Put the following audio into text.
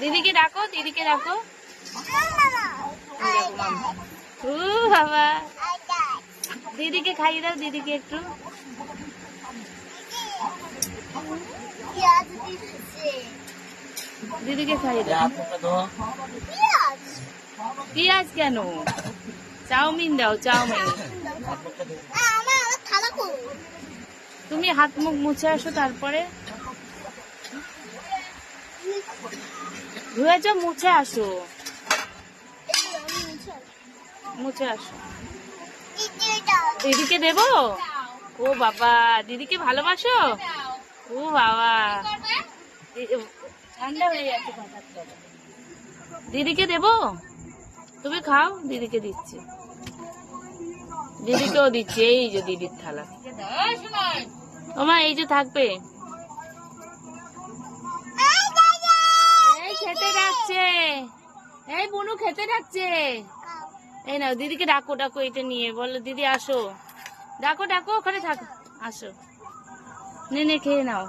দিদিকে ডাকো দিদিকে ডাকো। বাবা। দিদিকে খাইয়ে দাও দিদিকে একটু। দিদিকে খাইয়ে দাও। পেঁয়াজ কেন? চাউমিন দাও চাউমিন। তুমি হাত মুখ মুছে আসো তারপরে। ধুয়েছ মুছে আসো। মুছে আসো। দিদিকে দেবো? ও বাবা, দিদিকে ভালোবাসো? ও বাবা। ঠান্ডা হয়ে যাচ্ছে দিদিকে দেবো? তুমি খাও, দিদিকে দিচ্ছি। দিদিকেও দিচ্ছি, এই যে দিদির থালা। ওমা, এই যে থাকবে। এই বনু খেতে ডাকছে? এই নাও, দিদিকে ডাকো ডাকো, এটা নিয়ে। বলো, দিদি, আসো। ডাকো ডাকো, ওখানে থাকো। আসো। নেনে খেয়ে নাও।